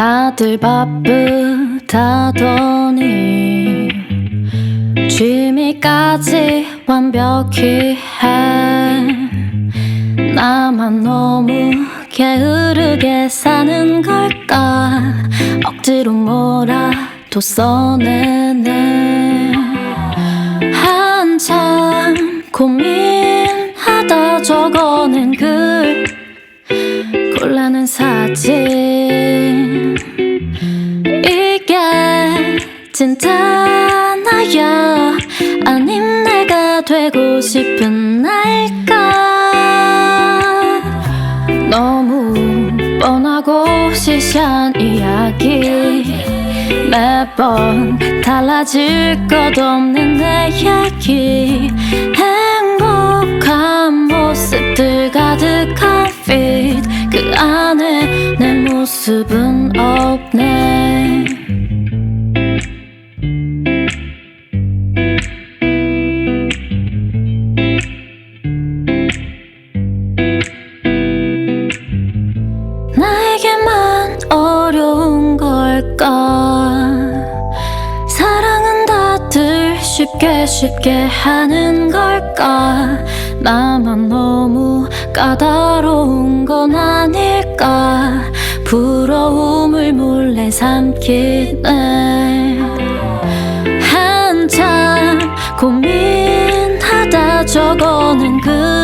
다들 바쁘다더니 취미까지 완벽히 해. 나만 너무 게으르게 사는 걸까? 억지로 뭐라도 써내네. 한참 고민하다 적어낸 글 곤란한 사진 나야 아님 내가 되고 싶은 날까? 너무 뻔하고 시시한 이야기 매번 달라질 것 없는 내 얘기. 행복한 모습들 가득한 feed. 그 안에 내 모습은 없네 쉽게 쉽게 하는 걸까? 나만 너무 까다로운 건 아닐까? 부러움을 몰래 삼키네. 한참 고민하다 적어낸 글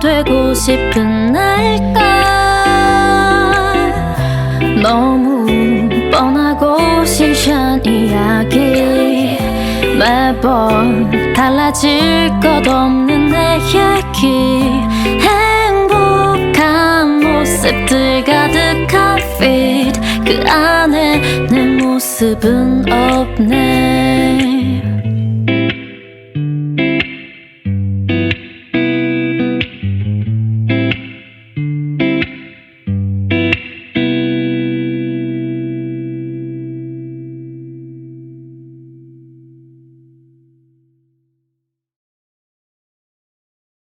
되고 싶은 날까 너무 뻔하고 시시한 이야기. 매번 달라질 것 없는 내 얘기. 행복한 모습들 가득한 feed. 그 안에 내 모습은 없네